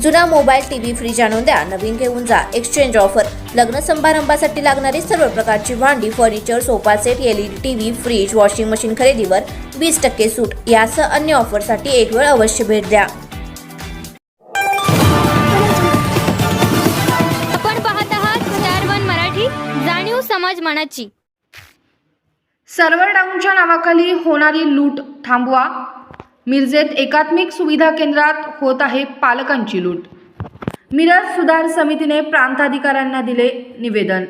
जुना mobile TV fridge आणून द्या. नवीन घेऊन जा. एक्सचेंज ऑफर लग्न समारंभासाठी लागणारी सर्व प्रकारची भांडी furniture sofa set LED TV fridge washing machine खरेदीवर वीस टक्के सूट. यासह अन्य ऑफरसाठी एक वेळ अवश्य भेट द्या. आपण पाहत आहात स्टार वन मराठी जाणीव समाज मनाची. सर्व्हर डाऊनच्या नावाखाली होणारी लूट थांबवा. मिरजेत एकात्मिक सुविधा केंद्रात होत आहे पालकांची लूट. मिरज सुधार समितीने प्रांताधिकाऱ्यांना दिले निवेदन.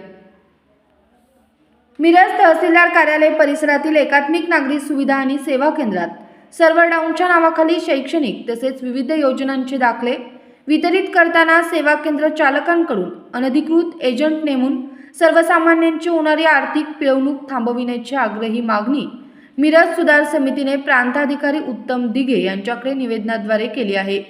मिरज तहसीलदार कार्यालय परिसरातील एकात्मिक नागरी सुविधा आणि सेवा केंद्रात सर्व्हर डाऊनच्या नावाखाली शैक्षणिक तसेच विविध योजनांचे दाखले वितरित करताना सेवा केंद्र चालकांकडून अनधिकृत एजंट नेमून सर्वसामान्यांची होणारी आर्थिक पिळवणूक थांबविण्याची आग्रही मागणी मिरज सुधार समितीने प्रांताधिकारी उत्तम दिघे यांच्याकडे निवेदनाद्वारे केली आहे.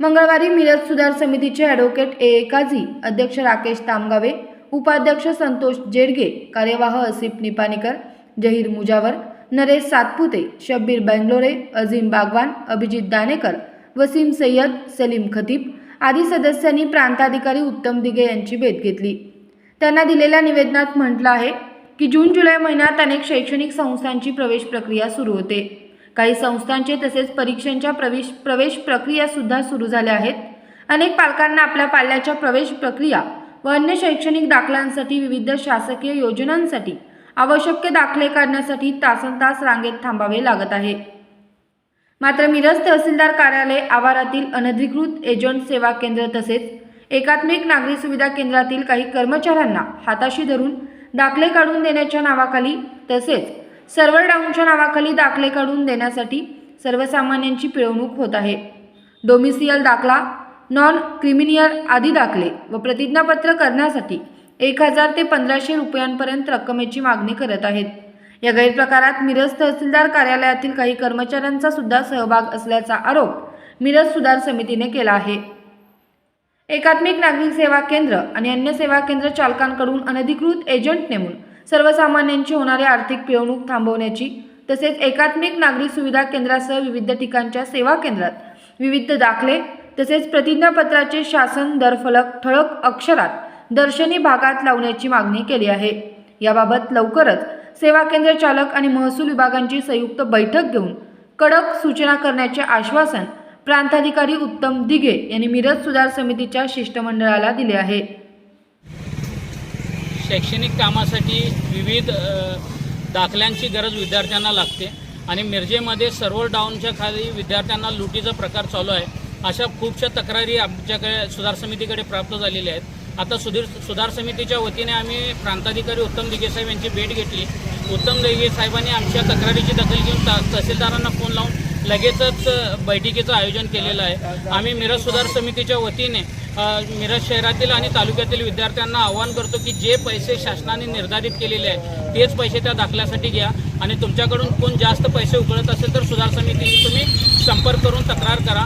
मंगळवारी मिरज सुधार समितीचे ॲडव्होकेट ए. ए. काझी अध्यक्ष राकेश तामगावे उपाध्यक्ष संतोष जेडगे कार्यवाह असिफ निपाणीकर जहीर मुजावर नरेश सातपुते शब्बीर बेंगलोरे अझीम बागवान अभिजित दानेकर वसीम सय्यद सलीम खतीब आदी सदस्यांनी प्रांताधिकारी उत्तम दिघे यांची भेट घेतली. त्यांना दिलेल्या निवेदनात म्हटलं आहे की जून जुलै महिन्यात अनेक शैक्षणिक संस्थांची प्रवेश प्रक्रिया सुरू होते. काही संस्थांचे तसेच परीक्षांच्या प्रवेश प्रवेश प्रक्रियासुद्धा सुरू झाल्या आहेत. अनेक पालकांना आपल्या पाल्याच्या प्रवेश प्रक्रिया व अन्य शैक्षणिक दाखलांसाठी विविध शासकीय योजनांसाठी आवश्यक दाखले काढण्यासाठी तासन तास रांगेत थांबावे लागत आहे. मात्र मिरज तहसीलदार कार्यालय आवारातील अनधिकृत एजंट सेवा केंद्र तसेच एकात्मिक नागरी सुविधा केंद्रातील काही कर्मचाऱ्यांना हाताशी धरून दाखले काढून देण्याच्या नावाखाली तसेच सर्व्हर डाऊनच्या नावाखाली दाखले काढून देण्यासाठी सर्वसामान्यांची पिळवणूक होत आहे. डोमिसियल दाखला नॉन क्रिमिनियल आदी दाखले व प्रतिज्ञापत्र करण्यासाठी एक हजार ते पंधराशे रुपयांपर्यंत रक्कमेची मागणी करत आहेत. या गैरप्रकारात मिरज तहसीलदार कार्यालयातील काही कर्मचाऱ्यांचा सुद्धा सहभाग असल्याचा आरोप मिरज सुधार समितीने केला आहे. एकात्मिक नागरिक सेवा केंद्र आणि अन्य सेवा केंद्र चालकांकडून अनधिकृत एजंट नेमून सर्वसामान्यांची होणारी आर्थिक पिळवणूक थांबवण्याची तसेच एकात्मिक नागरिक सुविधा केंद्रासह विविध ठिकाणच्या सेवा केंद्रात विविध दाखले तसेच प्रतिज्ञापत्राचे शासन दरफलक ठळक अक्षरात दर्शनी भागात लावण्याची मागणी केली आहे. याबाबत लवकरच सेवा केंद्र चालक आणि महसूल विभागांची संयुक्त बैठक घेऊन कडक सूचना करण्याचे आश्वासन प्रांताधिकारी उत्तम दिघे यांनी मिरज सुधार समितीच्या शिष्टमंडळाला दिले आहे. शैक्षणिक कामासाठी विविध दाखल्यांची गरज विद्यार्थ्यांना लागते आणि मिरजेमध्ये सर्व्हर डाऊनच्या खाली विद्यार्थ्यांना लुटीचा प्रकार चालू आहे. अशा खूपशा तक्रारी आमच्याकडे सुधार समितीकडे प्राप्त झालेल्या आहेत. आता सुधीर सुधार समितीच्या वतीने आम्ही प्रांताधिकारी उत्तम दिघे साहेब यांची भेट घेतली. उत्तम दिघे साहेबांनी आमच्या तक्रारीची दखल घेऊन तहसीलदारांना फोन लावून लगेचच बैठकीचं आयोजन केलेलं आहे. आम्ही मिरज सुधार समितीच्या वतीने मिरज शहरातील आणि तालुक्यातील विद्यार्थ्यांना आवाहन करतो की जे पैसे शासनाने निर्धारित केलेले आहेत तेच पैसे त्या दाखल्यासाठी घ्या. आणि तुमच्याकडून कोण जास्त पैसे उकळत असेल तर सुधार समितीशी तुम्ही संपर्क करून तक्रार करा.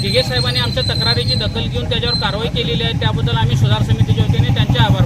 दिघे साहेबांनी आमच्या तक्रारीची दखल घेऊन त्याच्यावर कारवाई केलेली आहे. त्याबद्दल आम्ही सुधार समितीच्या वतीने त्यांचे आभार